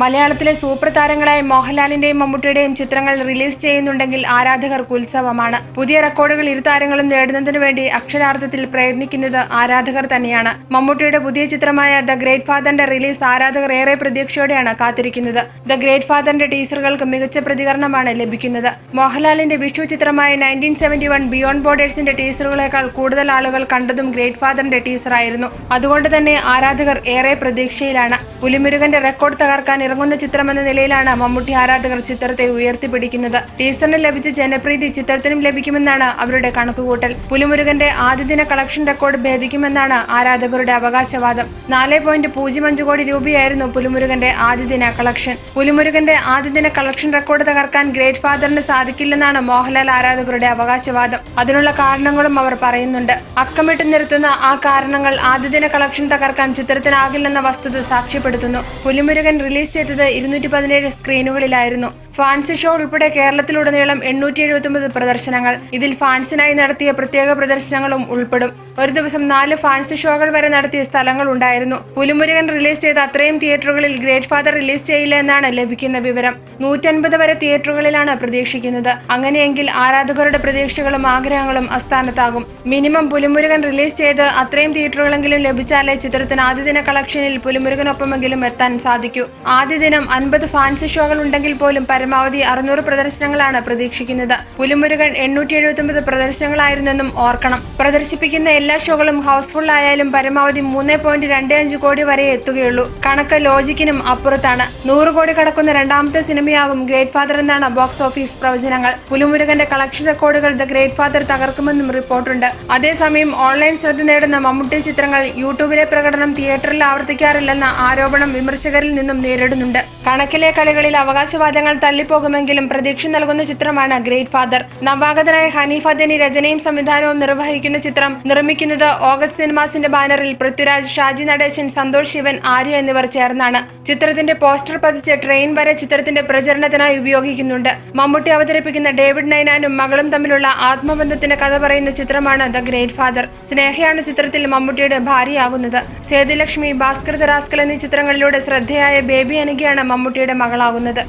മലയാളത്തിലെ സൂപ്പർ താരങ്ങളായ മോഹൻലാലിന്റെയും മമ്മൂട്ടിയുടെയും ചിത്രങ്ങൾ റിലീസ് ചെയ്യുന്നുണ്ടെങ്കിൽ ആരാധകർക്ക് ഉത്സവമാണ്. പുതിയ റെക്കോർഡുകൾ ഇരു താരങ്ങളും നേടുന്നതിനു വേണ്ടി അക്ഷരാർത്ഥത്തിൽ പ്രയത്നിക്കുന്നത് ആരാധകർ തന്നെയാണ്. മമ്മൂട്ടിയുടെ പുതിയ ചിത്രമായ ദ ഗ്രേറ്റ് ഫാദറിന്റെ റിലീസ് ആരാധകർ ഏറെ പ്രതീക്ഷയോടെയാണ് കാത്തിരിക്കുന്നത്. ദ ഗ്രേറ്റ് ഫാദറിന്റെ ടീസറുകൾക്ക് മികച്ച പ്രതികരണമാണ് ലഭിക്കുന്നത്. മോഹൻലാലിന്റെ വിഷു ചിത്രമായ നയന്റീൻ സെവന്റി വൺ ബിയോണ്ട് ബോർഡേഴ്സിന്റെ ടീസറുകളേക്കാൾ കൂടുതൽ ആളുകൾ കണ്ടതും ഗ്രേറ്റ് ഫാദറിന്റെ ടീസറായിരുന്നു. അതുകൊണ്ട് തന്നെ ആരാധകർ ഏറെ പ്രതീക്ഷയിലാണ്. പുലിമുരുകന്റെ റെക്കോർഡ് തകർക്കാൻ ഇറങ്ങുന്ന ചിത്രമെന്ന നിലയിലാണ് മമ്മൂട്ടി ആരാധകർ ചിത്രത്തെ ഉയർത്തിപ്പിടിക്കുന്നത്. ടീസറിന് ലഭിച്ച ജനപ്രീതി ചിത്രത്തിനും ലഭിക്കുമെന്നാണ് അവരുടെ കണക്കുകൂട്ടൽ. പുലിമുരുകന്റെ ആദ്യദിന കളക്ഷൻ റെക്കോർഡ് ഭേദിക്കുമെന്നാണ് ആരാധകരുടെ അവകാശവാദം. നാല് പോയിന്റ് പൂജ്യം അഞ്ച് കോടി രൂപയായിരുന്നു പുലിമുരുകന്റെ ആദ്യദിന കളക്ഷൻ. പുലിമുരുകന്റെ ആദ്യദിന കളക്ഷൻ റെക്കോർഡ് തകർക്കാൻ ഗ്രേറ്റ് ഫാദറിന് സാധിക്കില്ലെന്നാണ് മോഹൻലാൽ ആരാധകരുടെ അവകാശവാദം. അതിനുള്ള കാരണങ്ങളും അവർ പറയുന്നുണ്ട്. അക്കമിട്ട് നിർത്തുന്ന ആ കാരണങ്ങൾ ആദ്യദിന കളക്ഷൻ തകർക്കാൻ ചിത്രത്തിനാകില്ലെന്ന വസ്തുത സാക്ഷ്യപ്പെടുത്തുന്നു. പുലിമുരുകൻ റിലീസ് ചെയ്തത് ഇരുന്നൂറ്റി പതിനേഴ് സ്ക്രീനുകളിലായിരുന്നു ഫാൻസി ഷോ ഉൾപ്പെടെ കേരളത്തിലുടനീളം എണ്ണൂറ്റി എഴുപത്തി പ്രദർശനങ്ങൾ. ഇതിൽ ഫാൻസിനായി നടത്തിയ പ്രത്യേക പ്രദർശനങ്ങളും ഉൾപ്പെടും. ഒരു ദിവസം നാല് ഫാൻസി ഷോകൾ വരെ നടത്തിയ സ്ഥലങ്ങൾ ഉണ്ടായിരുന്നു. പുലിമുരുകൻ റിലീസ് ചെയ്ത അത്രയും തിയേറ്ററുകളിൽ ഗ്രേറ്റ് ഫാദർ റിലീസ് ചെയ്യില്ല എന്നാണ് ലഭിക്കുന്ന വിവരം. നൂറ്റൻപത് വരെ തിയേറ്ററുകളിലാണ് പ്രതീക്ഷിക്കുന്നത്. അങ്ങനെയെങ്കിൽ ആരാധകരുടെ പ്രതീക്ഷകളും ആഗ്രഹങ്ങളും അസ്ഥാനത്താകും. മിനിമം പുലിമുരുകൻ റിലീസ് ചെയ്ത് അത്രയും തിയേറ്ററുകളെങ്കിലും ലഭിച്ചാലേ ചിത്രത്തിന് ആദ്യദിന കളക്ഷനിൽ പുലിമുരുകനൊപ്പമെങ്കിലും എത്താൻ സാധിക്കൂ. ആദ്യ ദിനം അൻപത് ഫാൻസി ഷോകൾ ഉണ്ടെങ്കിൽ പോലും പരമാവധി അറുന്നൂറ് പ്രദർശനങ്ങളാണ് പ്രതീക്ഷിക്കുന്നത്. പുലിമുരുകൻ എണ്ണൂറ്റി എഴുപത്തൊമ്പത് പ്രദർശനങ്ങളായിരുന്നെന്നും ഓർക്കണം. പ്രദർശിപ്പിക്കുന്ന എല്ലാ ഷോകളും ഹൗസ്ഫുൾ ആയാലും പരമാവധി മൂന്ന് പോയിന്റ് രണ്ട് അഞ്ച് കോടി വരെ എത്തുകയുള്ളൂ. കണക്ക് ലോജിക്കിനും അപ്പുറത്താണ്. നൂറ് കോടി കടക്കുന്ന രണ്ടാമത്തെ സിനിമയാകും ഗ്രേറ്റ് ഫാദർ എന്നാണ് ബോക്സ് ഓഫീസ് പ്രവചനങ്ങൾ. പുലിമുരുകന്റെ കളക്ഷൻ റെക്കോർഡുകൾ ദ ഗ്രേറ്റ് ഫാദർ തകർക്കുമെന്നും റിപ്പോർട്ടുണ്ട്. അതേസമയം ഓൺലൈൻ ശ്രദ്ധ നേടുന്ന മമ്മൂട്ടി ചിത്രങ്ങൾ യൂട്യൂബിലെ പ്രകടനം തിയേറ്ററിൽ ആവർത്തിക്കാറില്ലെന്ന ആരോപണം വിമർശകരിൽ നിന്നും നേരിടുന്നുണ്ട്. കണക്കിലെ കളികളിൽ അവകാശവാദങ്ങൾ തള്ളിപ്പോകുമെങ്കിലും പ്രതീക്ഷ നൽകുന്ന ചിത്രമാണ് ഗ്രേറ്റ് ഫാദർ. നവാഗതനായ ഹനീഫ് അദനി രചനയും സംവിധാനവും നിർവഹിക്കുന്ന ചിത്രം നിർമ്മിക്കുന്നത് ഓഗസ്റ്റ് സിനിമാസിന്റെ ബാനറിൽ പൃഥ്വിരാജ് ഷാജി നടേശൻ സന്തോഷ് ശിവൻ ആര്യ എന്നിവർ ചേർന്നാണ്. ചിത്രത്തിന്റെ പോസ്റ്റർ പതിച്ച് ട്രെയിൻ വരെ ചിത്രത്തിന്റെ പ്രചരണത്തിനായി ഉപയോഗിക്കുന്നുണ്ട്. മമ്മൂട്ടി അവതരിപ്പിക്കുന്ന ഡേവിഡ് നൈനാനും മകളും തമ്മിലുള്ള ആത്മബന്ധത്തിന്റെ കഥ പറയുന്ന ചിത്രമാണ് ദ ഗ്രേറ്റ് ഫാദർ. സ്നേഹയാണ് ചിത്രത്തിൽ മമ്മൂട്ടിയുടെ ഭാര്യയാകുന്നത്. സേതുലക്ഷ്മി ഭാസ്കർ ദറാസ്കൽ എന്നീ ചിത്രങ്ങളിലൂടെ ശ്രദ്ധയായ ബേബി അനഘയാണ് മമ്മൂട്ടിയുടെ മകളാകുന്നത്.